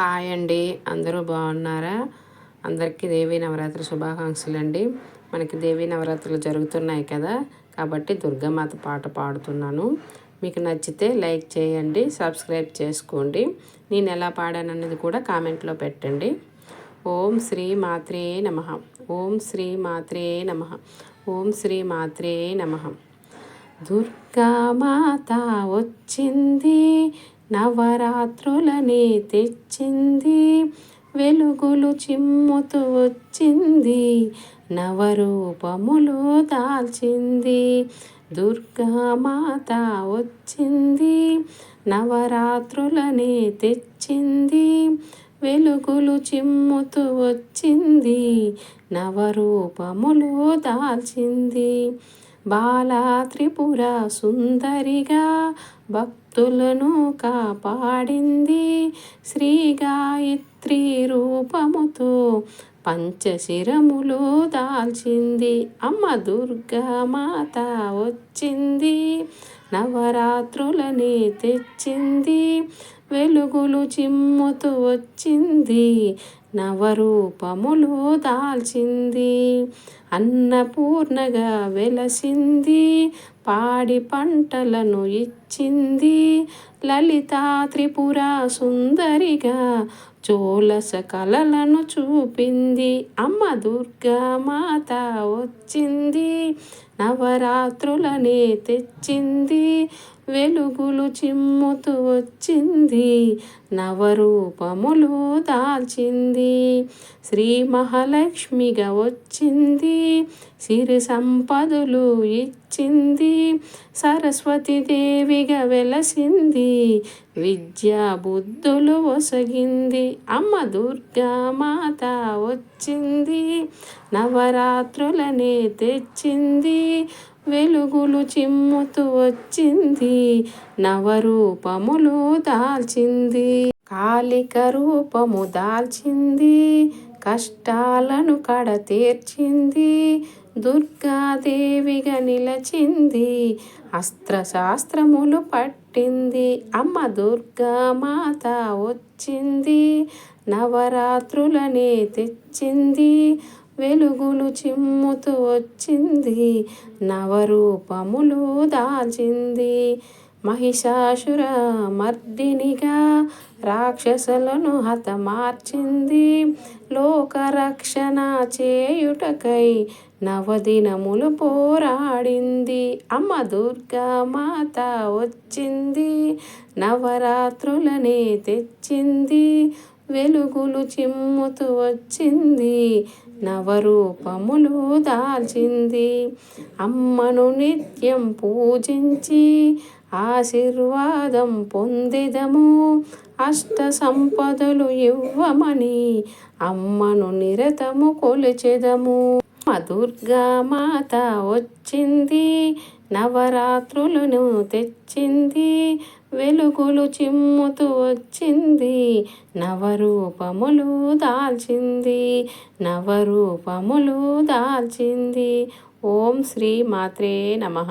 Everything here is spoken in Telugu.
హాయ్ అండి. అందరూ బాగున్నారా? అందరికీ దేవీ నవరాత్రి శుభాకాంక్షలు అండి. మనకి దేవీ నవరాత్రులు జరుగుతున్నాయి కదా. కాబట్టి దుర్గామాత పాట పాడుతున్నాను. మీకు నచ్చితే లైక్ చేయండి సబ్స్క్రైబ్ చేసుకోండి. నేను ఎలా పాడానన్నది కూడా కామెంట్లో పెట్టండి. ఓం శ్రీ మాత్రే నమ. ఓం శ్రీ మాత్రే నమ. ఓం శ్రీ మాత్రే నమ. దుర్గామాత వచ్చింది. నవరాత్రులని తెచ్చింది వెలుగులు చిమ్ముతూ వచ్చింది నవరూపములు దాల్చింది దుర్గామాత వచ్చింది నవరాత్రులని తెచ్చింది వెలుగులు చిమ్ముతూ వచ్చింది నవరూపములు దాల్చింది. బాలా త్రిపుర సుందరిగా భక్తులను కాపాడింది శ్రీ గాయత్రి రూపముతో పంచశిరములు దాల్చింది. అమ్మ దుర్గా మాత వచ్చింది. నవరాత్రులని తెచ్చింది. వెలుగులు చిమ్ముతూ వచ్చింది. నవరూపములు దాల్చింది. అన్నపూర్ణగా వెలసింది. పాడి పంటలను ఇచ్చింది. లలిత త్రిపుర సుందరిగా చోలస కలలను చూపింది. అమ్మ దుర్గా మాత వచ్చింది. నవరాత్రులనే తెచ్చింది. వెలుగులు చిమ్ముతూ వచ్చింది. నవరూపములు దాల్చింది. శ్రీ మహాలక్ష్మిగా వచ్చింది. సిరి సంపదలు ఇచ్చింది. సరస్వతి దేవిగా వెలసింది. విద్యా బుద్ధులు ఒసగింది. అమ్మ దుర్గా మాత వచ్చింది. నవరాత్రులనే తెచ్చింది. వెలుగులు చిమ్ముతూ వచ్చింది. నవరూపములు దాల్చింది. కాలిక రూపము దాల్చింది. కష్టాలను కడ తీర్చింది. దుర్గాదేవిగా నిలచింది. అస్త్రశాస్త్రములు పట్టింది. అమ్మ దుర్గా మాత వచ్చింది. నవరాత్రులనే తెచ్చింది. వెలుగులు చిమ్ముతూ వచ్చింది. నవరూపములు దాల్చింది. మహిషాసుర మర్దినిగా రాక్షసులను హతమార్చింది. లోకరక్షణ చేయుటకై నవదినములు పోరాడింది. అమ్మ దుర్గా మాత వచ్చింది. నవరాత్రులనే తెచ్చింది. వెలుగులు చిమ్ముతూ వచ్చింది. నవరూపములు దాల్చింది. అమ్మను నిత్యం పూజించి ఆశీర్వాదం పొందిదము. అష్ట సంపదలు ఇవ్వమని అమ్మను నిరతము కొలిచెదము. దుర్గా మాత వచ్చింది. నవరాత్రులను తెచ్చింది వెలుగులు చిమ్ముతూ వచ్చింది నవరూపములు దాల్చింది నవరూపములు దాల్చింది. ఓం శ్రీ మాత్రే నమః.